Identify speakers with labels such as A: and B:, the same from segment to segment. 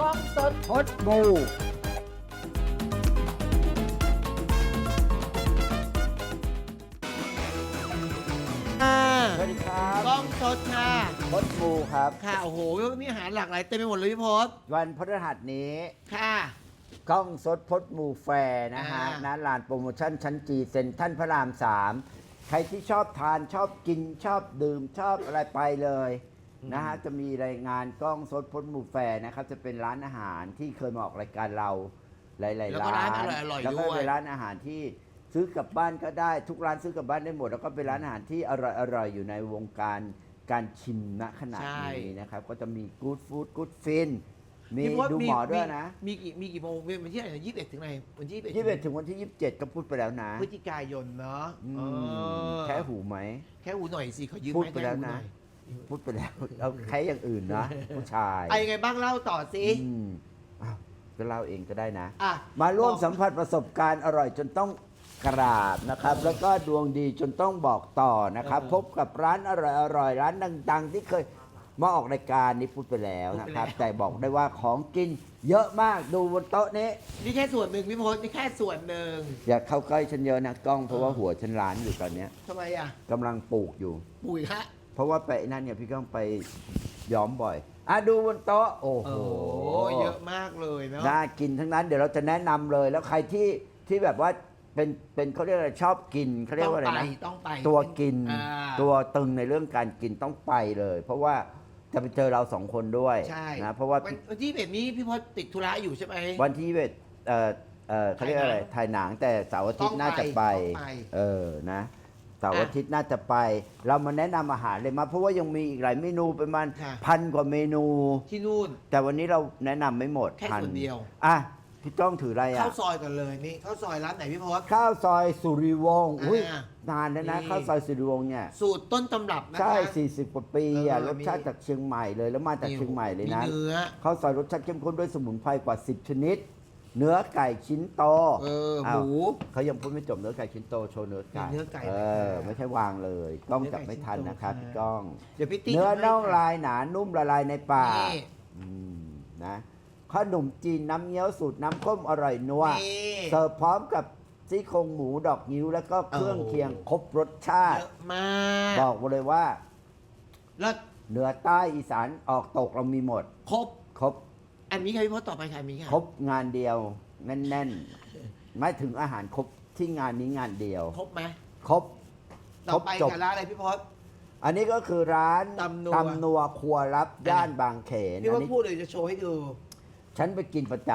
A: กล้องสด
B: พดบู
A: ค่ะ
B: สวัสดีครับ
A: กล้องสดค่ะ
B: พดบูครับ
A: ค่ะโอ้โหมีอาหารหลากหลายเต็มไปหมดเลยพี่พศ
B: วันพฤหัสนี้
A: ค่ะ
B: กล้องสดพดมูแฟร์นะฮะ
A: อ่า
B: ณลานโปรโมชั่นชั้นจีเซ็นท่านพระรามสามใครที่ชอบทานชอบกินชอบดื่มชอบอะไรไปเลย นะฮะจะมีรายงานกล้องสดพดมูแฟร์นะครับ จะเป็นร้านอาหารที่เคยมาออกรายการเราหลาย
A: แล้ว
B: ๆ
A: ก็
B: ร้า
A: ร้าน
B: น
A: อร่อยๆ
B: แล้วก็
A: ด้วย
B: เป็นร้านอาหารที่ซื้อกลับบ้านก็ได้ทุกร้านซื้อกลับบ้านได้หมด แล้วก็เป็นร้านอาหารที่อร่อยๆอยู่ในวงการการชิมณขณะนี้นะครับ ก็จะมีกู๊ดฟู้ดกู๊ดฟินมี
A: พี่พศ
B: ดูหมอด้วยนะ
A: มีกี่มีกี่โมงวันที่ไหนยี่สิบเอ็ดถึงไหนวันที่
B: ยี่สิบเอ็ดถึงวันที่ยี่สิบเจ็ดก็พูดไปแล้วนะ
A: พฤศจิกายนเนาะ
B: อื
A: เอ
B: ม
A: อ
B: แค่หูไหม
A: แค่หูหน่อยสิขอยืม
B: พูด
A: ไม้
B: ไปแล้ว
A: ค่หูห
B: นะ
A: อย
B: พูดไปแล้วเอาแค่อย่างอื่นนะ ผู้ชาย
A: ไอ้ไงบ้างเล่าต่อสิ
B: อืมอ้าวก็เล่าเองก็ได้นะ
A: อะ
B: มาร่วม
A: บอก
B: สัมผัสประสบการณ์อร่อยจนต้องกราบนะครับ แล้วก็ดวงดีจนต้องบอกต่อนะครับ
A: เออ
B: พบกับร้านอร่อยอร่อยร้านดัง ๆ ที่เคยมาออกรายการนี้พูดไปแล้วนะครับ
A: พูดไปแล้ว
B: แต่บอกได้ว่าของกินเยอะมากดูบนโต๊ะนี้
A: นี่แค่ส่วนหนึ่งพี่พศนี่แค่ส่วนหนึ่ง
B: อย่าเข้าใกล้ฉันเยอะนะกล้องเพราะว่า
A: เออ
B: หัวฉันล้านอยู่ตอนเนี้ย
A: ทำไมอะ
B: กำลังปลูกอยู่
A: ปุ๋ยฮะ
B: เพราะว่าไปนั่นเนี่ยพี่ก้องไปย้อมบ่อยอะดูบนโต๊ะโอ้โห
A: โอ้เยอะมากเลยเนาะ
B: น่ากินทั้งนั้นเดี๋ยวเราจะแนะนำเลย แล้วใครที่ที่แบบว่าเป็นเป็นเขาเรียกอะไรชอบกินเขาเรียกว่าอะไร
A: ต้องไป
B: นะ
A: ต้องไป
B: ตัวกิน
A: อ่า
B: ตัวตึงในเรื่องการกินต้องไปเลย เพราะว่าจะไปเจอเราสองคนด้วย
A: ใช่
B: นะเพราะว่า
A: วันวันที่เบ็ดนี้พี่พศติดธุระอยู่ใช่ไหม
B: วันที่เวทเอ่อเอ่อเขาเรียกอะไรถ่ายหนังแต่เสาร์อาทิตย์
A: ต้องไป
B: น่าจะไป
A: ต้องไป
B: เออนะ เสาร์อาทิตย์น่าจะไป เรามาแนะนำอาหารเลยมาเพราะว่ายังมีอีกหลายเมนูประมาณ
A: ค่ะ
B: พันกว่าเมนู
A: ที่นู่น
B: แต่วันนี้เราแนะนำไม่หมด
A: แค่
B: พั
A: ส่วนเดียว
B: อะพี่ต้องถืออะไร
A: เข้า
B: อะ
A: ซอยก่อนเลยนี่เข้าซอยร้านไหนพี่พศ
B: ข้าวซอยสุริวงศ์อุ้ย
A: อ่านา
B: นแล้วนะ
A: นี่
B: ข้าวซอยสุริวงศ์เนี่ย
A: สูตรต้นตำรับนะคะ
B: ใช่ 40 กว่าปีอะ
A: เออ
B: รสชาติ
A: มี
B: จากเชียงใหม่เลยแล้วมาจากเชียงใหม่เลยนะ
A: มีเนื้อ
B: ข้าวซอยรสชาติเข้มข้นด้วยสมุนไพรกว่า 10 ชนิด เนื้อไก่ชิ้นโต
A: เออห
B: อ้าว
A: มู
B: เขายังพูดไม่จบเนื้อไก่ชิ้นโตโชว์เนื้อไก่
A: มีเนื้อไก่
B: เอ
A: ด้วย
B: อ
A: ค่ะ
B: ไม่ใช่วางเลยกล้อง
A: เนื้อไก่
B: จับไม่ทัน
A: ชิ้นโต
B: นะครับ
A: ค่ะ
B: พี่ก้อง
A: เดี๋ยวพี่ติ๊ก
B: เนื้อ
A: ทำให้
B: น่อง
A: ค่ะ
B: ลายหนานุ่มละลายในปาก
A: นี่
B: อืมนะขนมจีนน้ำเงี้ยวสูตรน้ำข้มอร่อยนัว
A: นี่
B: เสิร์ฟพร้อมกับซี่โครงหมูดอกนิ้วแล้วก็เครื่อง
A: โอ้โห
B: เคียงครบรสชา
A: เย
B: ติ
A: อะมาก
B: บอกมาเลยว่า
A: แล้ว
B: เหนือใต้อีสานออกตกเรามีหมด
A: ครบ
B: ครบ
A: อันนี้ใครพี่พศต่อไปใครมีค่ะ
B: ครบงานเดียวแน่นๆไม่ถึงอาหารครบที่งานนี้งานเดียว
A: ครบไหม
B: ครบ
A: ต่อไป
B: ครบจบ
A: ค่ะร้านอะไรพี่พศ
B: อันนี้ก็คือร้าน
A: ตำนัว
B: นัวครัวรับย่านบางเขน
A: พี่
B: อั
A: ว่าน
B: นี้
A: พูดเลยจะโชว์ให้ดู
B: ฉันไปกินประจ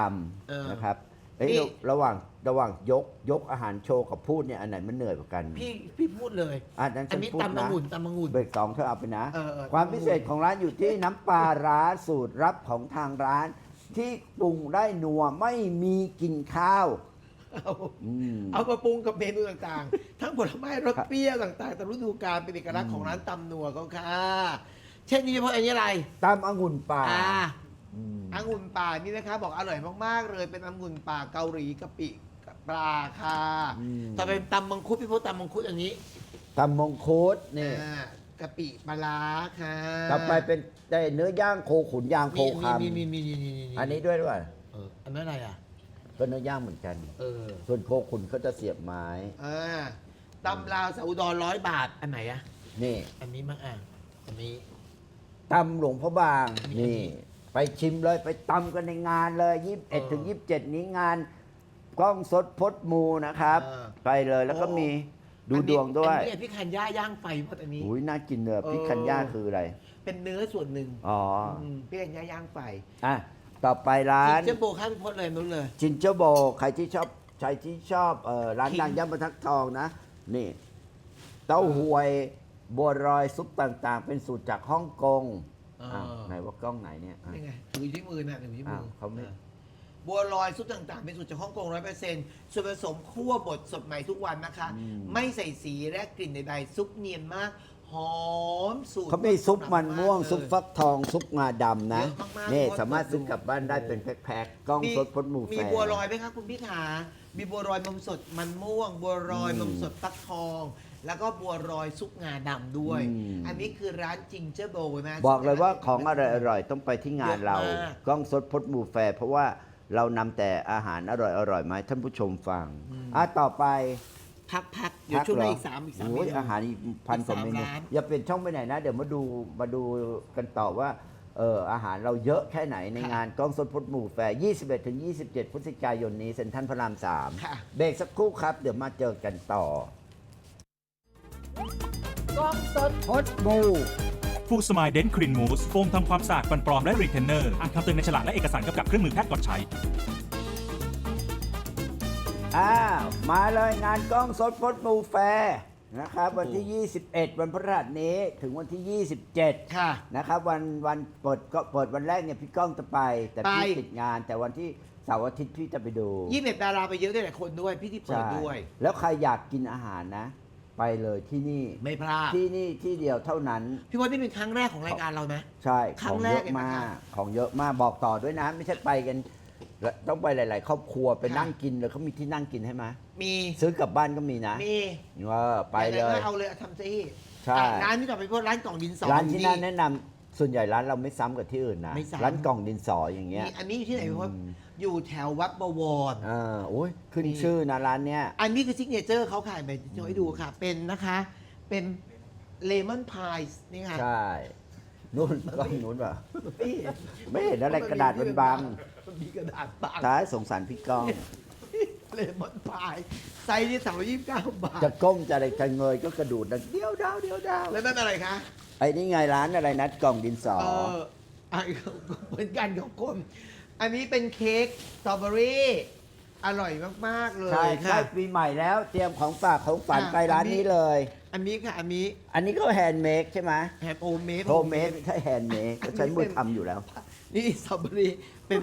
A: เออำ
B: นะครับเอ้ย
A: นี่
B: ระหว่างระหว่างยกยกอาหารโชว์กับพูดเนี่ยอันไหนมันเหนื่อยกว่ากัน
A: พี่พี่พูดเลย
B: อันนั้น
A: อั
B: ฉั
A: น
B: น
A: นี้
B: พูด
A: ตำมะ
B: นะ
A: งุ่นตำมะงุ่น
B: เบรกสองเธอเอาไปนะ
A: เออเออ
B: ความพิเศษของร้านอยู่ที่น้ำปลาร้าสูตรรับของทางร้าน ที่ปรุงได้นัวไม่มีกลิ่นข้าว
A: เอา
B: อืม
A: เอามาปรุงกับเมนูต่างๆ ทั้งผลไม้รสเปรี้ยวต่างๆตามฤดูกาลเป็นเอกลักษณ์ของร้านตำนัวเขาค่ะ เช่นนี้พี่พศอันนี้อะไร
B: ตามองุ่นป่า
A: อ่า
B: อืม
A: องุ่นป่านี่นะคะบอกอร่อยมากๆ เลยเป็นองุ่นป่าเกาหลีกะปิกับปลาค่ะ
B: อืม
A: ต่อไปเป็นตำมังคุดพี่พศตำมังคุดอันนี้
B: ตามมงคุดนี่
A: อ่า กะปิปลาร้าค่ะ
B: ต่อไปเป็นได้เนื้อย่างโคขุนยางโค
A: มี
B: ค
A: มีมีมีมีมีมีำ
B: อันนี้ด้วยหรือเปล่า
A: เอออันนั้นอะไรอะ
B: ก็เนื้อย่างเหมือนกัน
A: เออ
B: ส่วนโคขุนเขาจะเสียบไม้
A: อ่าตำลาวสาอุดรร้อยบาท อันไหนอะ
B: นี่
A: อันนี้มั้งอะ อันนี้
B: ตำหลวงพ่อบาง
A: อันนี้
B: นี่ ไปชิมเลยไปตำกันในงานเลยยี่สิบเอ็ด
A: เออ
B: ถึงยี่สิบเจ็ดนี้งานกล้องสดพดมูนะครับ
A: เออ
B: ไปเลยแล้วก็
A: โอ้
B: มี ดู
A: อัน
B: ด
A: นี้
B: วงด้วย
A: อันนี้พี่คันย่าย่างไฟหมดอันนี้
B: อุ้ยน่ากินเนื้อ
A: เออ
B: พริกคันย่าคืออะไร
A: เป็นเนื้อส่วนหนึ่ง
B: อ๋อ
A: มพี่คันย่าย่างไฟ
B: อะต่อไปร้าน
A: เจ้าโบข้างพี่พศเลยนู้นเลย
B: จินเจอร์โบใครที่ชอบใครที่ชอบเอ่อร้าน
A: ขิง
B: ดังย่านบรรทัดทองนะ นี่ เต้าหวยบัวรอยซุปต่างๆ เป็นสูตรจากฮ่องกง
A: เออ
B: อ้าวไหนว่ากล้องไหนเนี่ยอะ
A: นี่ไงถืออยู่ที่มือน่ะถืออยู่ที่มื
B: อ้าวเขาไม่
A: อ่ บัวลอยซุปต่าง ๆ เป็นสูตรจากฮ่องกงร้อยเปอร์เซ็นต์ส่วนผสมคั่วบดสดใหม่ทุกวันนะคะ
B: อืม
A: ไม่ใส่สีและกลิ่นใดๆซุปเนียนมาก หอมสูตร
B: เขามีซุปมันม่วง
A: เลย
B: ซุปฟักทอง ซุปงาดำนะ
A: เยอะมากๆ
B: นี่
A: เพราะว่า
B: สามารถซื้อกลับบ้านได้เป็นแพ็คๆกล้องสดพดหมูแฟ
A: มี
B: ร์
A: บัวลอยไหมคะคุณพี่ขามีบัวลอยนมสดมันม่วง บัวลอย
B: อืม
A: นมสดฟักทอง แล้วก็บัวรอยซุปงาดำด้วย
B: อืม
A: อันนี้คือร้านจิงเจอร์โบนะ
B: บอกเลยว่าของอร่อยๆต้องไปที่งานเรา
A: เยอะมาก
B: กล้องสดพดหมูแฟร์เพราะว่า เรานำแต่อาหารอร่อยๆมาให้ท่านผู้ชมฟังอะต่อไป
A: พักพักเดี๋ยวช่วงหน้าอีกสามอีกสาม
B: โอ้ย
A: เมนู
B: อาหารอีกพันกว่าเมนู
A: อีกสามร้าน
B: อย่าเปลี่ยนช่องไปไหนนะ เดี๋ยวมาดูมาดูกันต่อว่าเอออาหารเราเยอะแค่ไหนในงานกล้องสดพดหมู่แฟร์ 21 ถึง 27 พฤศจิกายนนี้เซ็นทรัลพระราม
A: ค่ะ
B: 3 เบรกสักครู่ครับ เดี๋ยวมาเจอกันต่อ
A: กล้องสด
B: พดหมู
C: ฟูสมายเดนครีนมูสโฟมทำความสะอาดฟันปลอมและรีเทนเนอร์อ่านคำเตือนในฉลากและเอกสารกำกับเครื่องมือแพทย์ก่อนใช้
B: อ้าว มาเลยงานกล้องสดพดหมูแฟร์นะครับ วันที่ 21 วันพฤหัสนี้ถึงวันที่ 27
A: ค่ะ
B: นะครับ วันวันเปิดก็เปิดวันแรกเนี่ยพี่ก้องจะไป แต่พี่
A: ไป
B: ติดงานแต่วันที่เสาร์อาทิตย์พี่จะไปดู
A: ยี่สิบเอ็ดดาราไปเยอะด้วยหลายคนด้วย พี่ที่เปิด
B: ใช่
A: ด้วย
B: แล้วใครอยากกินอาหารนะ ไปเลยที่นี่
A: ไม่พลาด
B: ที่นี่ที่เดียวเท่านั้น
A: พี่ว่านี่เป็นครั้งแรกของรายการเราไหม
B: ใช่
A: ครั้
B: ข
A: ง
B: อง
A: แร
B: เย
A: ก
B: อะ
A: เลยนะ
B: มา
A: คะ
B: กของเยอะมากบอกต่อด้วยนะไม่ใช่ไปกันแล้วต้องไปหลาย ๆ ครอบครัวไป
A: ค่ะ
B: นั่งกินเลยเขามีที่นั่งกินให้ไหม
A: มี
B: ซื้อกลับบ้านก็มีนะ
A: มี
B: เออไปเล
A: ไหนๆ
B: ย
A: ก็เอาเลยเอาทำซิ
B: ใช่
A: อะร้านที่ต่อไปพวกร้านกล่องดินสอ
B: ร้านที่
A: อยู่
B: นั่นแนะนำส่วนใหญ่ร้านเราไม่ซ้ำกับที่อื่นนะ
A: ไม่ซ้ำ
B: ร้านกล่องดินสออย่างเงี้ย
A: มีอันนี้อยู่ที่ไหนพี่พศ อยู่แถววัดบวร
B: อ่าโอ้ยขึ้น
A: มี
B: ชื่อนะร้านเนี้ย
A: อันนี้คือซิกเนเจอร์เขาขายไปจะให้ดูค่ะ เป็นนะคะ เป็นเลมอนพายนี่ค่ะ
B: ใช่นู่นก็นู่นป่ะ
A: พี่
B: ไม่เห็นอะไรกระดาษมันบัง
A: มันมีกระดาษบัง
B: ท้ายสงสารพี่ก้อง
A: เลมอนพาย ไซส์นี่สามร้อยยี่สิบเก้าบาท
B: จะก้มจะอะไรจะเงยก็กระดูดดังเดียวดาวเดียวดาว
A: แล้วนั่นอะไรคะ
B: ไอ้นี่ไงร้านอะไรนะกล่องดินสอ
A: เออไอะเหมือนกันของคน อันนี้เป็นเค้กสตรอเบอรี่อร่อยมาก ๆ เลย
B: ใช่
A: ค่ะ
B: ใช่ปีใหม่แล้วเตรียมของฝากของฝัน
A: ค่ะ
B: ไปร้าน
A: อันนี้
B: นี้เลย
A: อันนี้ค่ะ อันนี้
B: อันนี้ก็แฮนด์เมดใช่ไหม
A: แฮมโอเมด
B: โฮมเมดไม่ใช่แฮนด์เมดก็ใช้มือทำอยู่แล้ว
A: นี่สตรอเบอรี่เป็น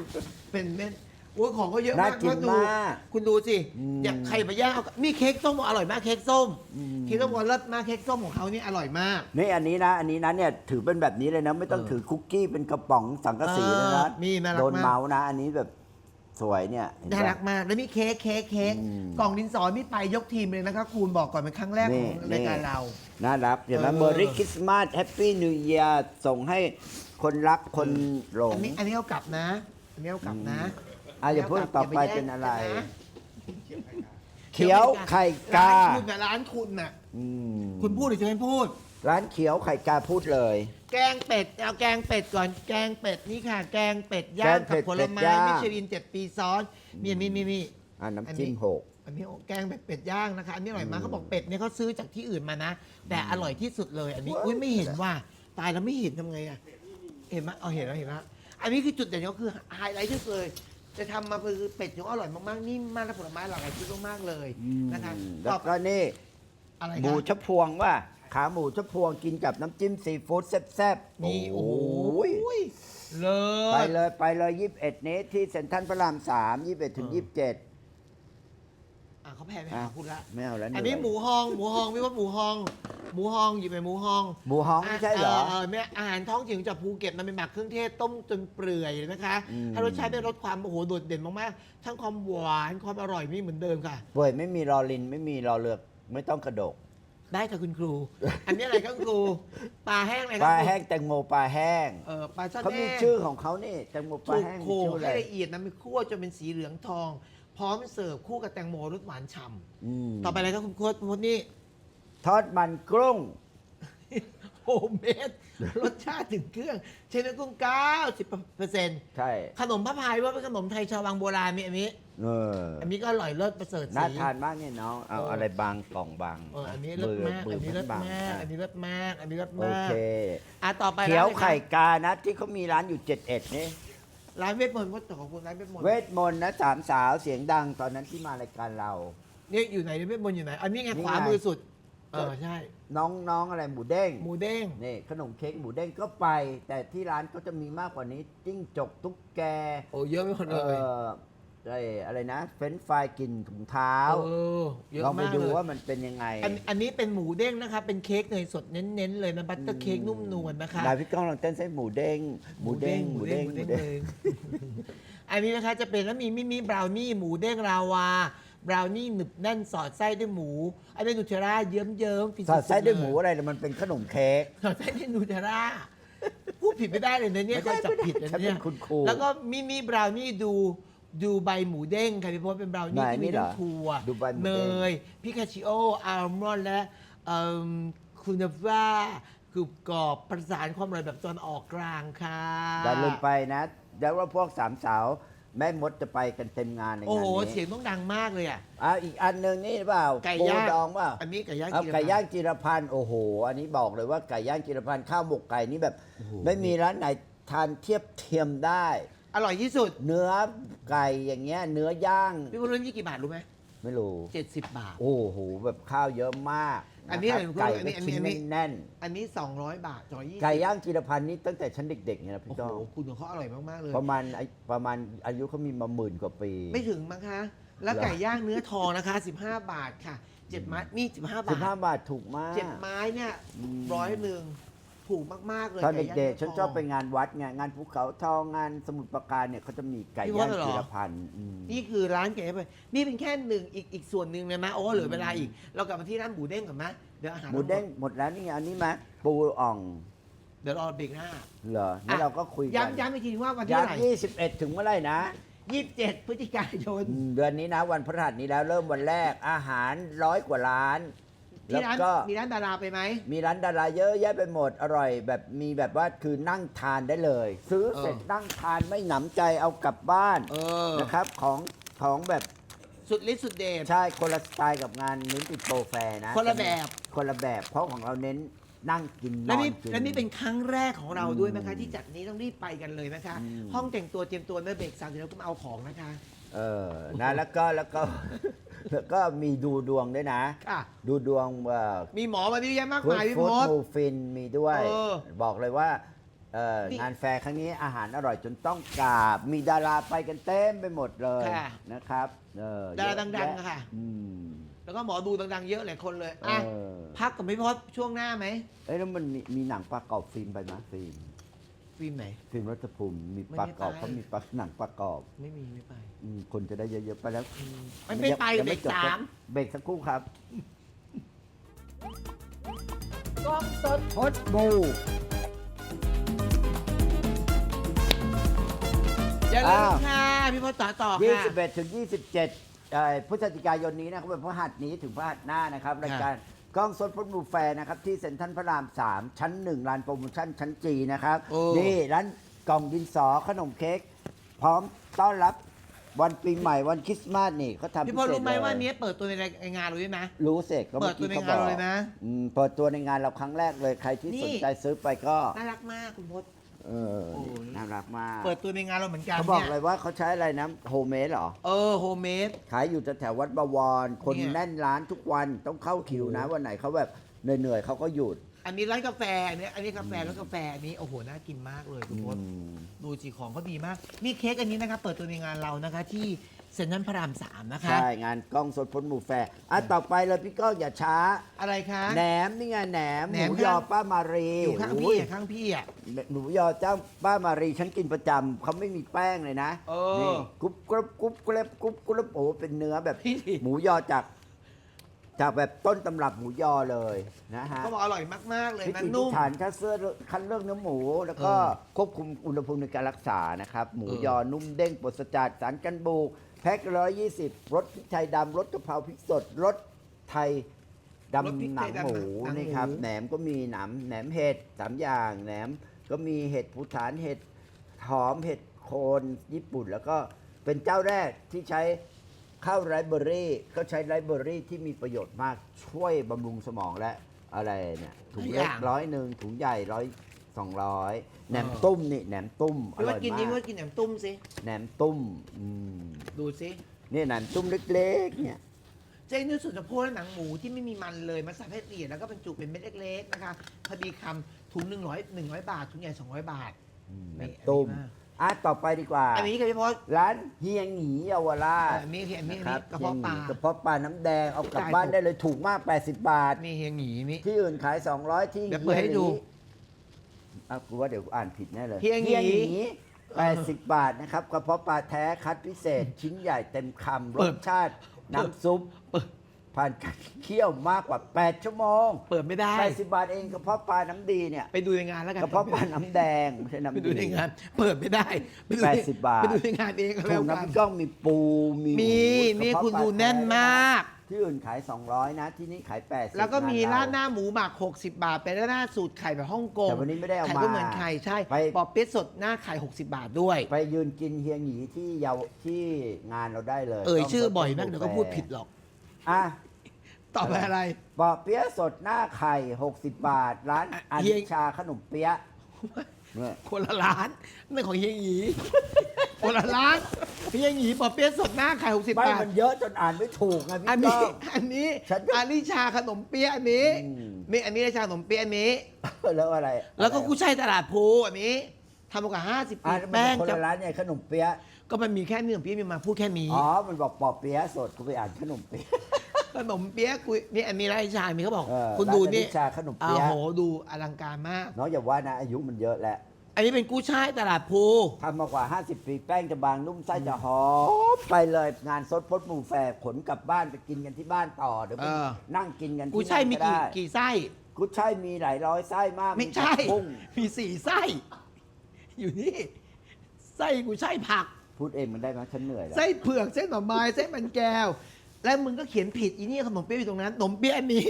A: เป็นเม็ด โอ้ยของก็เยอะมาก
B: น่ากิน
A: ดู
B: มาก
A: คุณดูสิ
B: อืม
A: อยากใครมาย่างเอานี่เค้กส้มอร่อยมากเค้กส้ม
B: อืม
A: เค้กส้มวอลเลตมากเค้กส้มของเขานี่อร่อยมาก
B: นี่อันนี้นะ อันนี้นะเนี่ยถือเป็นแบบนี้เลยนะ ไม่ต้อง
A: เออ
B: ถือคุกกี้เป็นกระป๋องสังกะสีเลยนะ
A: เออมีน่ารัก
B: โดน
A: มาก
B: เมาส์นะ อันนี้แบบสวยเนี่ยเห็น
A: น่า
B: ปะ
A: รักมากแล้วมีเค้กเค้กเค้ก
B: อืม
A: กล่องดินสอนี่ไปยกทีมเลยนะคะคุณบอกก่อนเป็นครั้งแรกของ
B: นี่
A: รายการเรา
B: น่ารักเห็นไหม
A: เออ
B: เมอรี่คริสต์มาสแฮปปี้นิว e a ร์ส่งให้คนรักคนหลง
A: อันนี้อันนี้เอากลับนะ อันนี้เอากลับนะ
B: อ่ะอย่าพูด
A: เกลับ
B: ต่อไป
A: ย่าแย่ง
B: เป็นอะไร
A: กันนะ
B: เขียวไข่กา
A: ร้านคุณนะร้านคุณน่ะ
B: อืม
A: คุณพูดหรือจะไม่พูด
B: ร้านเขียวไข่กาพูดเลย
A: แกงเป็ด เอาแกงเป็ดก่อน แกงเป็ดนี่ค่ะ แกงเป็ดย่าง
B: แกงเป็
A: กับ
B: ด
A: ผลไม้
B: เป็ดย่าง
A: มิชลินเจ็ดปีซ้อน มีมีมีมี
B: อะ
A: อัน
B: น้ำ
A: นี้
B: จิ้มหก
A: อันนี้แกงเป็ดเป็ดย่างนะคะ อันนี้อร่อยมาก
B: อืม
A: เขาบอกเป็ดเนี่ยเขาซื้อจากที่อื่นมานะ แต่อร่อยที่สุดเลย อันนี้ อุ้ยไม่เห็นว่า ตายแล้วไม่เห็นทำไงอะเห็นไหมเอาเห็นแล้วเห็นแล้วอันนี้คือจุดเด่นก็คือไฮไลท์ที่สุดเลย จะทำมาคือเป็ดยงอร่อยมากๆนิ่มมากและผลไม้หลากหลายชนิดมากๆเลยนะค
B: รั
A: บ
B: แล้วก็นี่
A: อะไร
B: หมูชะพวงว่า ขาหมูชะพวงกินกับน้ำจิ้มซีฟู้ดแซ่บๆ
A: นี่โอ้โห
B: ย
A: เลย
B: ไปเลยไปเลยยี่สิบเอ็ดนี้ที่เซ็นทรัลพระรามยี่สิบเอ็ดถึงยี่สิบเจ็ด
A: แผ่แผ่หาคุณละ
B: ไม่เอาแล้ว
A: อันนี้หมูฮอง หมูฮองพี่ว่าหมูฮอง หมูฮองหยิบไปหมูฮอง
B: หมูฮองไม่ใช่เหรอ
A: เอไม่อาหารท้องถิ่นจากภูเก็ตมันเป็นหมักเครื่องเทศต้มจนเปื่อยนะคะ
B: อืม
A: ให้รสชาติได้รสความโอ้โหโดดเด่นมากๆ ทั้งความหวานความอร่อยไม่เหมือนเดิมค่ะ
B: เว้ยไม่มีรอลินไม่มีรอเลือกไม่ต้องกระดก
A: ได้ค่ะคุณครู อันนี้อะไรครับคุณครูปลาแห้งอะไรครั
B: บป
A: ลา
B: แห้งแตงโมปลาแห้ง
A: เออปลาแห้ง
B: เขา
A: แห้มีง
B: ชื่อของเขานี่แตงโมปลาแห้ง
A: โขล
B: ชื่ออะไร
A: ละเอียดนะมีขั้วจนเป็นสีเหลืองทอง ร้อมเสิร์ฟคู่กับแตงโมรสหวานฉ่
B: อืมำ
A: ต่อไปอะไรครับคุณโค้ชคุณโค้ชนี่
B: ทอดมันกรุ้ง
A: โฮมเมดรสชาติถึงเครื่อง ใช้เนื้อกุ้ง 90เปอร์เซ็นต์
B: ใช่
A: ขนมพระพายว่าเป็นขนมไทยชาววังโบราณมีอันนี้
B: เออ
A: อันนี้ก็อร่อยเลิศประเสริฐ
B: น่า
A: สี
B: ทานมากเนี่ยน้อง เอา
A: เอออ
B: อะไรบางกล่องบาง
A: เอออันนี้เลิศมาก
B: มื
A: อันนี้เลิศ
B: บง
A: มาก
B: อะ
A: อันนี้เลิศมาก อันนี้เลิศ
B: โอ
A: มาก
B: เค
A: อะต่อไป
B: เขียว
A: ร้านอะร
B: ไข่
A: คะ
B: กานะที่เขามีร้านอยู่เจ็ดเอ็ดนี่
A: ร้านเวทมนต์ก็ขอบคุณร้านเวทมนต์
B: เวทมนต์นะสามสาวเสียงดังตอนนั้นที่มารายการเรา
A: นี่อยู่ไหนเวทมนต์อยู่ไหน อันนี้ไง
B: นี่
A: ขวา
B: ไง
A: มือสุด เออใช่
B: น้องน้องอะไรหมูเด้ง
A: หมูเด้ง
B: นี่ขนมเค้กหมูเด้งก็ไป แต่ที่ร้านก็จะมีมากกว่านี้จิ้งจกตุ๊กแก
A: โอ้เยอะไปหมด
B: เอ
A: เลย
B: อ ไอ้อะไรนะ เฟรนช์ฟรายกลินถุงเท้า
A: เออเยอะ
B: ลองไป
A: มาก
B: ดู
A: เลย
B: ว่ามันเป็นยังไง
A: อันอันนี้เป็นหมูเด้งนะคะ เป็นเค้กเนยสดเน้นๆเลยมันบัตเตอร์เค้กนุ่มนวลนะคะ
B: นายพี่ก้องลองเต้นใส่หมูเด้งหมูเด้งหมูเด้งหมูเด้ง
A: เลยอันนี้นะคะจะเป็นแล้วมีมิมิบราวนี่หมูเด้งราวาบราวนี่หนึบแน่นสอดไส้ด้วยหมู อันนี้นูเทลล่าเยิ้มเยิ้มๆ
B: สอดไส้ด้วยหมู
A: เลย
B: อะไรเนี่ยมันเป็นขนมเค้ก
A: สอดไส้ด้วยนูเทลล่าพูดผิดไม่ได้เลยนะเนี่ย
B: ไม่ได้
A: จับผิดเลย
B: ฉั
A: นะ
B: น
A: เนี่
B: เป็
A: ย
B: นคุณครู
A: แล้วก็มินิบราวนี่ดู ดูใบหมูเด้งค่ะพี่พศเป็นบราวนี่
B: ไหน
A: ที่มี
B: นี่เหร
A: ทั้
B: อง
A: ถั่ว
B: ดูใบหมู
A: เน
B: เด้ง
A: ยพิคาชิโออัลมอนด์และเอิ่มคูนาว่ากรุบกรอบประสานความอร่อยแบบตอนออกกลางค่ะ
B: อย่าลืมไปนะแล้วว่าพวกสามสาวแม่มดจะไปกันเต็มงานใน
A: โอ้
B: งาน
A: โห
B: นี้
A: เสียงต้องดังมากเลยอะ
B: อะอีกอันหนึ่งนี่เปล่า
A: ไก่
B: ปู
A: ย่าง
B: ดองเปล่า
A: อันนี้ไก่ย่าง
B: เอา
A: จีร
B: ไก่ย่าง
A: พันธ์
B: จิรพันธ์โอ้โห อันนี้บอกเลยว่าไก่ย่างจิรพันธ์ข้าวหมกไก่นี่แบบ
A: โอ้โห
B: ไม่มีร้านไหนทานเทียบเทียมได้
A: อร่อยที่สุด
B: เนื้อไก่อย่างเงี้ย เนื้อย่าง
A: พี่พลนี่กี่บาทรู้ไหม
B: ไม่รู้
A: เจ็ดสิบบาท
B: โอ้โหแบบข้าวเยอะมาก
A: อันนี้ะ
B: ครับ
A: อะไรคุณ
B: ไก่
A: อันนี้
B: ก็
A: อันนี้
B: ชิ้น
A: อันนี้
B: แน่น
A: อันนี้สองร้อยบาทสองยี่
B: ๆไก่ย่างจิรพันธ์นี่ตั้งแต่ฉันเด็กๆเนี่ยนะ
A: โอ้
B: พี่
A: โห
B: ก้อง
A: คุณของเขาอร่อยมากๆเลย
B: ประมาณไอ้ประมาณอายุเขามีมาหมื่นกว่าปี
A: ไม่ถึงมั้งคะ แล้ว
B: เหรอ
A: ไก่ย่างเนื้อทองนะคะ 15 บาทค่ะเจ็ดไม้นี่ 15 บา
B: สิบห้า
A: ท
B: บาทถูกมาก
A: เจ็ดไม้เนี่ย
B: อืม
A: ร้อยหนึ่ง ถูกมากๆเลย
B: ตอน
A: ไย่าง
B: เด็ก
A: นื้
B: ๆฉัน
A: ทง
B: ชอบไปงานวัดไงงานภูเขาทองงานสมุทรปราการเนี่ยเขาจะมีไก่
A: พี่
B: ย่าง
A: ว่าเหรอ
B: จิรพันธ์อืม
A: นี่คือร้านไก่ย่างนี่เป็นแค่หนึ่งอีกอีกส่วนหนึ่งเลยไหมโอ้เหลือเวลาอีก เรากลับมาที่ร้านหมูเด้งก่อนไหมเดี๋ยวอาหาร
B: หมูเด้งหมดแล้วนี่ไงอันนี้ไหมปูอ่อง
A: เดี๋ยวรอเบรกหน้า
B: เหรอนี่
A: อะ
B: เราก็คุยกัน
A: ย้ำย้ำอีกทีว่าวันที่เท่าไหร่
B: ย้ำยี่สิบเอ็ดถึงเมื่อไหร่นะ
A: ยี่สิบเจ็ดพฤศจิกายน
B: อืมเดือนนี้นะวันพฤหัสนี้แล้วเริ่มวันแรกอาหารร้อยกว่าร้าน
A: ที่
B: แล้ว
A: ร้าน
B: ก็
A: มีร้านดาราไปไหม
B: มีร้านดาราเยอะแยะไปหมดอร่อย แบบมีแบบว่าคือนั่งทานได้เลย ซื้อเสร็จ
A: เออ
B: นั่งทานไม่หนำใจเอากลับบ้าน
A: เออ
B: นะครับของของแบบ
A: สุดฤทธิ์สุดเดช
B: ใช่คนละสไตล์กับงานนิ้นติดโปรแฟร์นะ
A: คนละแบบ
B: คนละแบบเพราะของเราเน้นนั่งกินน
A: และ
B: อน
A: นี่
B: กิน
A: และนี่เป็นครั้งแรกของเรา
B: อืม
A: ด้วยนะคะ ที่จัดนี้ต้องรีบไปกันเลยนะคะ
B: อืม
A: ห้องแต่งตัวเตรียมตัวเมื่อเบรกสามเสร็จแล้วก็มาเอาของนะคะ
B: เออนะแล้วก็แล้วก็ แล้วก็มีดูดวงด้วยนะ
A: ค่ะ
B: ดูดวงเอ่อ
A: มีหมอมาเยอะแยะมาก
B: ฟู้ด
A: มายพี่
B: ฟู้
A: พ
B: ด
A: ศ
B: มูฟินมีด้วย
A: เออ
B: บอกเลยว่าเอ่อ
A: นี่
B: งานแฟร์ครั้งนี้อาหารอร่อยจนต้องกราบ มีดาราไปกันเต็มไปหมดเลย
A: ค่ะ
B: นะครับเออ
A: ดารา
B: เยอะ
A: ดังๆ
B: แย
A: อะค่ะ
B: อืม
A: แล้วก็หมอดูดังๆเยอะหลายคนเลย
B: เอ
A: อะ
B: อ
A: พักกับพี่พศช่วงหน้าไหม
B: เอ้ยแล้วมันมีมีหนังประกอบฟิล์มไปไหมฟิล์ม
A: ฟิล์มไหน
B: ฟิล์มรัฐภูมิมี
A: ไม่
B: ประ
A: ได้
B: กอบ
A: ไป
B: เขามีประหนังประกอบ
A: ไม่มีไม่ไป
B: อืมคนจะได้เยอะๆไปแล้ว
A: อืมมันไม่ไป
B: ยัง
A: เบรก
B: จบ
A: สาม
B: เบรกสักครู่ครับ
A: กล้องสด
B: พดบู
A: อย่าลื
B: อ้ามว
A: ค่ะ พี่พศต่อต่อค่ะ
B: 21ถึง27เอ่อพฤศจิกายนนี้นะครับเป็นพฤหัสนี้ถึงพฤหัสหน้านะครับรายการ กล้องสดพดบูแฟร์นะครับที่เซ็นทรัลพระราม 3 ชั้น 1ร้านโปรโมชั่นชั้นจีนะครับ
A: โอ้
B: นี่ร้านกล่องดินสอขนมเค้กพร้อมต้อนรับวันปีใหม่วันคริสต์มาสนี่เขาทำ
A: พี่
B: พิ
A: พศ
B: เศษ
A: รู้ไหม
B: เลย
A: ว่าเนี้ยเปิดตัวในรายงานรู้ไหม
B: รู้เสร็จก็
A: เปิ
B: เมื่
A: ด
B: อ
A: ตัว
B: กี้
A: ใน
B: เขา
A: งาน
B: บอก
A: เลยนะ
B: อืมเปิดตัวในงานเราครั้งแรกเลยใครที่
A: นี่
B: สนใจซื้อไปก็
A: น่ารักมากคุณพศ
B: เออ
A: โอ้ย
B: น่ารักมาก
A: เปิดตัวในงานเราเหมือนกัน
B: เขาบอก
A: นี่
B: เลยว่าเขาใช้อะไรนะโฮมเมดเหรอ
A: เออโฮมเมด
B: ขายอยู่แถวๆวัดบวร คน
A: เนี่ย
B: แน่นร้านทุกวันต้องเข้าคิวนะ
A: โอ้โห
B: วันไหนเขาแบบเหนื่อยๆเขาก็หยุด
A: อันนี้ร้านกาแฟอันนี้อันนี้กาแฟร้านกาแฟอันนี้โอ้โหน่ากินมากเลยคุณพศ
B: อืม
A: ดูจีของเขาดีมากนี่เค้กอันนี้นะคะเปิดตัวในงานเรานะคะที่ เซ็นทรัลพระรามสามนะคะ
B: ใช่งานกล้องสดพ้นหมูแฟร์อะต่อไปเลยพี่ก้องอย่าช้า
A: อะไรคะ
B: แหนมนี่ไงแหนม
A: แห
B: ห
A: นม
B: มู
A: ข้าง
B: ยอป้ามารี
A: อยู่ข้าง
B: อุ้
A: พี่
B: ย
A: อะข้างพี่อะ
B: หมูยอเจ้าป้ามารีฉันกินประจำเขาไม่มีแป้งเลยนะ
A: เออ
B: นี่กรุบกรุบกรุบกรุบกรุบกรุบโอ้เป็นเนื้อแบบ
A: พี่
B: หมูยอจาก จากแบบต้นตำรับหมูยอเลยนะฮะ
A: เขาบอกอร่อยมาก ๆ เลย
B: พิ
A: นะ
B: ถีพิ
A: นุ่ม
B: ถันคัดเสื้อคัดเลือกเนื้อหมู แล้วก็
A: เออ
B: ควบคุมอุณหภูมิในการรักษานะครับ หมู
A: เออ ย
B: อนุ่มเด้งปราศจากสารกันบูด แพ็คร้อยยี่สิบรสพริกไทยดำรสกะเพราพริกสดรสไทยดำ
A: รสพริก
B: ห
A: ไท
B: นั
A: ย
B: ง
A: ดำ
B: หมู
A: หนังหมู
B: นี่ครับแหนมก็มีหนำแหนมเห็ดสามอย่างแหนมก็มีเห็ดภูฐานเห็ดหอมเห็ดโคนญี่ปุ่น แล้วก็เป็นเจ้าแรกที่ใช้ข้าวไรซ์เบอร์รี่ ก็ใช้ไรซ์เบอร์รี่ที่มีประโยชน์มากช่วยบำรุงสมองและอะไรเนี่ยถุงเล็กร้อยหนึ่งถุงใหญ่ร้อย สองร้อยแหนมตุ้มนี่แหนมตุ้มอ
A: พี่
B: ร่
A: ว่า
B: อย
A: กิน
B: มา
A: นี่พี่
B: ก
A: ว่ากินแหนมตุ้มสิ
B: แหนมตุ้มอืม
A: ดูสิ
B: นี่แหนมตุ้มเล็กๆเนี่ย
A: เจ๊นื้อสุดสะโพกและหนังหมูที่ไม่มีมันเลยมาสับให้ละเอียดแล้วก็บรรจุเป็นเม็ดเล็กๆนะคะพอดีคำถุงหนึ่งร้อยหนึ่งร้อยบาทถุงใหญ่สองร้อยบาท
B: อืม
A: นี่
B: แหนมตุ้ม
A: อันนี้มาก
B: อะต่อไปดีกว่า
A: อันนี้ค่ะพี่พศ
B: ร้านเฮียงหงีเยาวราช
A: อันนี้คืออันนี้อัน
B: ค
A: นี้
B: รับ
A: กระเพาะปลา
B: ฮียงหงีกระเพาะปลาน้ำแดงเอากลับ
A: จ่าย
B: บ้าน
A: ถูก
B: ได้เลยถูกมาก 80 บาท
A: นี่เฮียงหนีนี่
B: ที่อื่นขาย 200 ที่
A: เดี๋ยวเปิดให้ดู
B: อะกูว่าเดี๋ยวกูอ่านผิดแน่เลย
A: เฮียงหงี
B: 80 บาทนะครับกระเพาะปลาแท้คัดพิเศษ ชิ้นใหญ่เต็มคำร
A: เปิ
B: ส
A: ด
B: ชาติ น้ำซุป ผ่านการเคี่ยวมากกว่า 8 ชั่วโมง
A: เปิดไม่ได้
B: 80 บาทเองกระเพาะปลาน้ำดีเนี่ย
A: ไปดูในงานแล้วกัน
B: กระเพาะปลาน้ำแดงไม่ใช่
A: ไป
B: น้ำ
A: ดู
B: ดี
A: ในงาน เปิดไม่ได้ไปดูใน
B: 80บาท
A: ไปดูในงานเองก็
B: ถู
A: แล้ว
B: กนะ
A: กัน
B: พี่ก้องมีปูมี
A: มี
B: ห
A: นี่
B: กระเพาะ
A: คุณ
B: ปลา
A: ดูแน่นมาก
B: ที่อื่นขาย 200 นะ ที่นี่ขาย 80
A: แล้วก็มี
B: ง
A: ราดห
B: เน้า
A: หมูหมัก 60 บาท เป็นราดหน้าสูตรไข่แบบฮ่องกง
B: แต่วันนี้ไม่ได้เอา
A: ไข่
B: มา
A: ก็เหมือนไข่ใช่
B: ไป
A: ปอเปี๊ยะสดหน้าไข่ 60 บาทด้วย
B: ไปยืนกินเฮียหยีที่เยาวที่งานเราได้เลย
A: เอ่ย
B: ต้ง
A: ชื่อ
B: สด
A: บ่อยมาก
B: ต้
A: เดี๋
B: ง
A: ยวก็พูดผิดหรอก
B: อะ
A: ต่อไปอะไร
B: ปอเปี๊ยะสดหน้าไข่ 60 บาท ร้าน
A: อะ
B: อา
A: เฮีย
B: นิชาขนมเปี๊ยะเนี่ย
A: คนละร้านนั่นของเฮียหยีคนละร้านเฮียหยีปอเปี๊ยะสดหน้าไข่60
B: ไม่
A: บาท
B: มันเยอะจนอ่านไม่ถูกไง
A: อัน
B: พี่
A: นี้
B: ก้อง
A: อันนี้
B: ฉันก็
A: อันนี้ชาขนมเปี๊ยะอันนี้
B: อืม
A: นี่อันนี้ชาขนมเปี๊ยะอันนี้
B: แล้วอะไร
A: แล้วก็
B: อะไร
A: กุ้ยช่ายตลาดพลูอันนี้ทำมากับ50
B: อ่า
A: ปี
B: นมัน
A: แป้ง
B: คน
A: จะ
B: ละร้านเนี่ยขนมเปี๊ยะ
A: ก็มันมีแค่เนื้อเปี๊ยะมีมาพูดแค่นี้
B: อ๋อมันบอกปอเปี๊ยะสดกูไปอ่านขนมเปี๊ยะ
A: ขนมเปี๊ยะกุยนี่อันนี้ไรชามีเขาบอก
B: เออ
A: คุณดู
B: ร้าน
A: นี่
B: อนิชาขนม
A: อ้า
B: เปี๊ยะ
A: โหดูอลังการมาก
B: น้องอย่าว่านะอายุมันเยอะแล้ว
A: อันนี้เป็นกุ้ยช่ายตลาดพลู
B: ทำมากว่า 50 ปีแป้งจะบางนุ่มไส้จะหอมไปเลยงานซดพดหมูแฝกขนกลับบ้านไปกินกันที่บ้านต่อเดี๋ยวไปนั่งกินกันที่
A: กุ้ยช่ายมี
B: นั่น
A: กี่
B: ได้
A: กี่ไส้
B: กุ้ยช่ายมีหลายร้อยไส้มาก
A: ไม่ใช่
B: ผักบุ้ง
A: มีสี่ไส้ อยู่นี่ ไส้กุ้ยช่ายผัก
B: พูดเองมันได้ไหมฉันเหนื่อยแล้ว
A: ไส้เผือกไส้หน่อไม้ไส้มันแก้ว แล้วมึงก็เขียนผิดอีนี่ขนมเปี๊ยะอยู่ตรงนั้นขนมเปี๊ยะอันนี้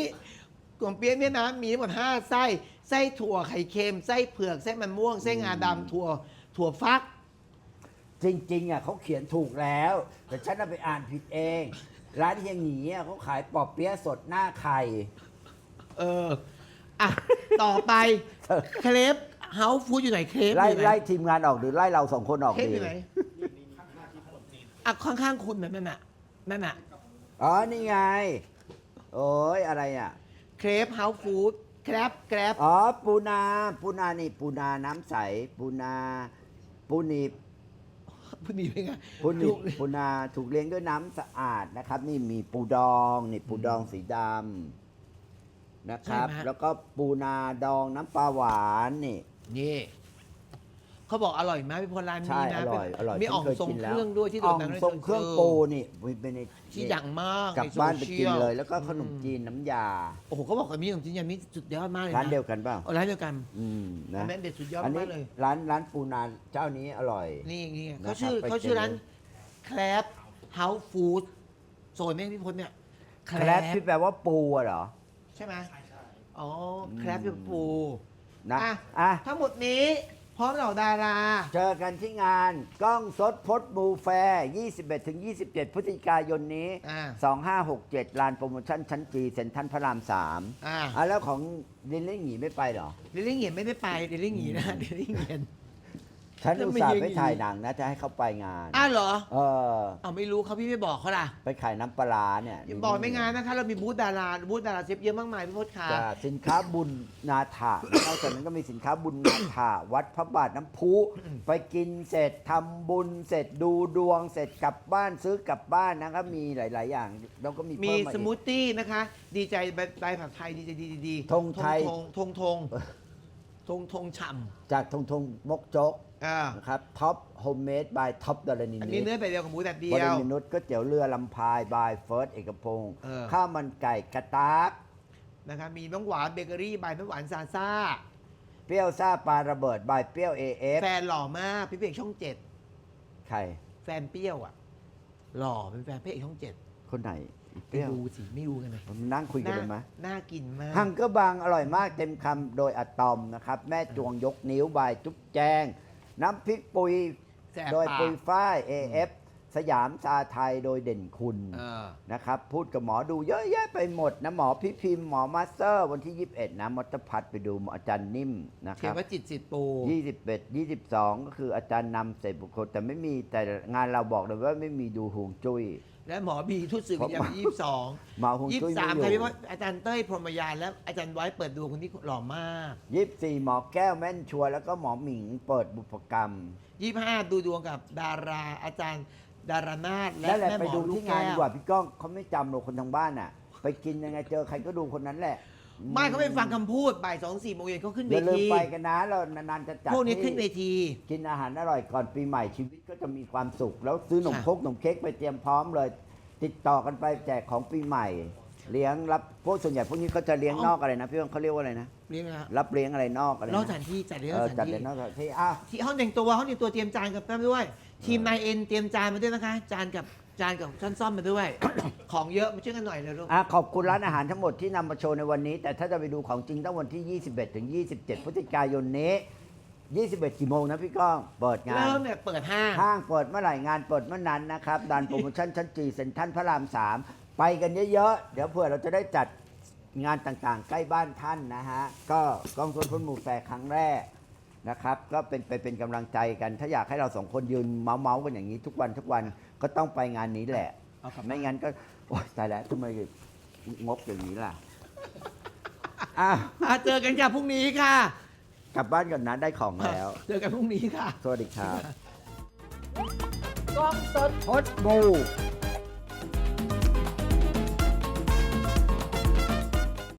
A: ขนมเปี๊ยะเนี่ยนะมีทั้งหมดห้าไส้ไส้ถั่วไข่เค็มไส้เผือกไส้มันม่วงไส้งาดำถั่วถั่วฟัก
B: จริง ๆอะเขาเขียนถูกแล้ว แต่ฉันน่ะไปอ่านผิดเอง ร้านเฮียหงีอะเขาขายปอเปี๊ยะสดหน้าไข่
A: เอออะ ต่อไปเครปเฮาส์ฟู้ดอยู่ไหนเครป
B: ไล่
A: อยู่ไหน
B: ไล่ทีมงานออกหรือไล่เราสองคนออก
A: เครป
B: ดี
A: อยู่ไหนอะข้างๆคุณน่ะนั่นน่ะนั่นน่ะ
B: อ๋อ นี่ไง โอ้ยอะไรอะ
A: เครปเฮาส์ฟู้ดแกร็บแกร็บ
B: อ๋อ ปูนา ปูนานี่ ปูนาน้ำใส ปูนา ปูหนีบ
A: พูดดีเป็นไง
B: ปูหนี
A: ถู
B: บ
A: ก
B: ปูนาถูกเลี้ยงด้วยน้ำสะอาดนะครับ นี่มีปูดองนี่ปูดองสีดำนะครับ แล้วก็ปูนาดองน้ำปลาหวานนี่
A: นี่ เขาบอกอร่อยมากพี่พลร้าน
B: ใช่
A: นี้นะ
B: อร่อย
A: เป็น
B: อร่อย
A: มีอ่อง
B: ฉันเคย
A: ทรง
B: กิน
A: เค
B: แล้ว
A: รื่องด้วยที่โด
B: อ่อนง
A: ดังใน
B: ทรงเครื่อง
A: โซชียล
B: ปูนี่เป็นใน
A: ที่ดังมาก
B: กลับ
A: ในโซ
B: บ้านไปกิน
A: ชี
B: เลย แล้วก็ขนมจีนน้ำยา
A: โอ้โหเขาบอกว่ามีขนมจีนยำนี่สุดยอดมากเลยนะ
B: ร้านเดียวกันเปล่า
A: อ๋อร้านเดียวกัน
B: อืมนะ
A: แม่เด็ดสุดยอด
B: อันนี้
A: มากเลย
B: ร้านร้านปูนาเจ้านี้อร่อย
A: นี่นี่
B: นะครับ
A: เขาชื่อ
B: ไป
A: เขาชื่อ
B: เจอ
A: ร้านแคลบเฮาส์ฟู้ดโซนนี้พี่พลเนี่ย
B: แครบที่แปลว่าปูอะเหรอ
A: ใช่ไหมอ๋อแคลบ
B: อืม
A: เป็นปู
B: นะ
A: อะ
B: อะ
A: ทั้งหมดนี้ พร้อมเหล่าดารา
B: เจอกันที่งานกล้องสดพดบูแฟร์21ถึง27 พฤศจิกายนนี้
A: อ่า
B: 2567 ลานโปรโมชั่นชั้นจีเซ็นทรัลพระราม3
A: อ่า
B: อะแล้วของลินลี่หงีไม่ไปเหรอ
A: เดลลิ่งเหยียนไม่ได้ไปเดลลิ่งเหยียนนะเดลลิ่งเหยียน
B: ฉัน
A: แล้ว
B: อุต
A: ไม่
B: ส่าห์
A: ยิง
B: ไป
A: อีก
B: ถ่ายหนังนะจะให้เขาไปงาน
A: อ้าวเหรอ
B: เออ
A: เอาไม่รู้เขาพี่ไม่บอกเขาล่ะ
B: ไปขายน้ำปลาร้าเนี่ย
A: อย่าบอกไม่งานนะคะ เรามีบูธดาราบูธดาราเซฟเยอะมากมายพี่พศขา
B: จะสินค้าบุญนาถะนอกจากนั้นก็มีสินค้าบุญนาถะวัดพระบาทน้ำพุ ไปกินเสร็จทำบุญเสร็จดูดวงเสร็จกลับบ้านซื้อกลับบ้านนะครับมีหลาย ๆ อย่างแล้วก็มี
A: มี
B: เพิ่มา
A: ส
B: อีก
A: มูทตี้นะคะ ดีใจใบใบผักไทยดีใจดีดีดี
B: ธงไทย
A: ธงธงธง ธงธงฉ่
B: จากทงทงมกจกำ
A: อ่า
B: นะครับท็อปโฮมเมดบายท็อปดารณิน
A: อัน
B: นิ
A: นี้
B: ด
A: เนื้อไปเดียวกับหมูแต่เดี
B: บ
A: ย
B: ริ
A: ว
B: มินุษก๋วยเตี๋ยวเรือลำพายบายเฟิร์สเอกพงศ์
A: เออ
B: ข้าวมันไก่กระตาก
A: นะคะมีน้องหวานเบเกอรี่บายน้ำหวานซาซ่า
B: เปรี้ยวซ่าปลาระเบิดบายเปรี้ยวเอเอฟ
A: แฟนหล่อมากพี่เอกช่องเจ็ด
B: ใคร
A: แฟนเปรี้ยวอะ หล่อเป็นแฟนพี่เอกช่องเจ็ด
B: คนไหน เป
A: ไป
B: รี้ยว
A: ดูสิไม่ดูกันเลย
B: ผมนั่งคุยกันเลยไหม
A: น่ากินมาก
B: ฮังเกอร์บางอร่อยมากเต็มคำโดยอะตอมนะครับ แม่จวงยกนิ้วบายจุ๊บแจง น้ำพริกปุย
A: แสบ
B: โดย
A: ปาก
B: ปุยฝ้าย AF สยามซาไทยโดยเด่นคุณ
A: เออ
B: นะครับ พูดกับหมอดูเยอะแยะไปหมดนะ หมอพี่พิมพ์หมอมาสเตอร์ วันที่ 21 นะมอตพัฒน์ไปดูหมออาจารย์นิ่มนะ
A: เท
B: ครับ
A: วจิตสิทธิ์ปู
B: 21 22 ก็คืออาจารย์นำเสร็จบุคคลแต่ไม่มีแต่งานเราบอกเลยว่าไม่มีดูหวงจุ้ย
A: และหมอบีทุตสื่อวิทยา
B: ผม
A: ยี่สิบสอง
B: หมาหวง
A: ยี่
B: จุ้ย
A: สิบสาม
B: ไม่
A: ใคร
B: อ
A: พี่
B: ยู่
A: ว่าอาจารย์เต้ยพรหมยานและอาจารย์ไว้เปิดดวงคนนี้หล่อมาก
B: 24หมอแก้วแม่นชัวร์แล้วก็หมอหมิงเปิดบุพกรรม
A: ยี่ห้าดูดวงกับดาราอาจารย์ดารานาถและ
B: นั่นแหละ
A: แม่
B: ไป
A: หมอ
B: ดู
A: ลูก
B: ที่งาน
A: แก้
B: ดี
A: ว
B: กว่าพี่ก้องเขาไม่จำหรอกคนทางบ้านอะ ไปกินยังไงเจอใครก็ดูคนนั้นแหละ
A: ไม่เขาไปฟังคำพูดบ่ายสองสี่โมงเย็นเขาขึ้น
B: อ
A: เว
B: ย่าลืม
A: ที
B: ไปกันนะเรานานๆจะจัด
A: พวกนี้ขึ้นเว
B: ที่
A: ที
B: กินอาหารอร่อยก่อนปีใหม่ชีวิตก็จะมีความสุข แล้วซื้อขนม
A: ค่ะ
B: ครกขนมเค้กไปเตรียมพร้อมเลย ติดต่อกันไปแจกของปีใหม่ เลี้ยงรับพวกส่วนใหญ่พวกนี้เขาจะเลี้ยงนอกอะไรนะพี่ว่าเขาเรียกว่าอะไรนะ
A: เรียกนะ
B: รับเลี้ยงอะไรนอกอะไร
A: นอก
B: นะ
A: สถานที่จัดเลี้ยง
B: เอน
A: อ
B: อก
A: ส
B: จั
A: ถา
B: ด
A: น
B: เลี้
A: ที่
B: ยงนอกสถานที่อ้าว
A: ที่ห้องแต่งตัวห้องแต่งตัวเตรียมจานกับแป๊บด้วย ทีมนายเอ็นเตรียมจานมาด้วยนะคะ จานกับ จานกับช้อนซ่อมมาด้วย ของเยอะมาช่วยกันหน่อยเลยลูก
B: อะขอบคุณร้านอาหารทั้งหมดที่นำมาโชว์ในวันนี้ แต่ถ้าจะไปดูของจริงต้องวันที่ 21 ถึง 27 พฤศจิกายนนี้ 21 กี่โมงนะพี่ก้อง เปิดงาน
A: เริ่มเนี่ยเปิดห้าง
B: ห้างเปิดเมื่อไหร่งานเปิดเมื่อนั้นนะครับดานโปรโมชั่นชั้นจีเซ็นทรัลพระราม 3 ไปกันเยอะๆ เดี๋ยวเผื่อเราจะได้จัดงานต่างๆ ใกล้บ้านท่านนะฮะ ก็กองทุนพ้นหมู่แฟร์ครั้งแรกนะครับ ก็เป็นไปเป็นกำลังใจกัน ถ้าอยากให้เราสองคนยืนเมาส์ๆกันอย่างนี้ทุกวันทุกวัน ก็ต้องไปงานนี้แหละ
A: เอากลับ
B: ไม่งั้นก็ โอ๊ยตายแล้วทำไมงกอย่างนี้ล่ะอ้าว
A: อะเจอกันค่ะพรุ่งนี้ค่ะ
B: กลับบ้านก่อนนะได้ของแล้ว
A: เจอกันพรุ่งนี้ค่ะ
B: สวัสดีครับ
A: กล้องสด
B: พดบู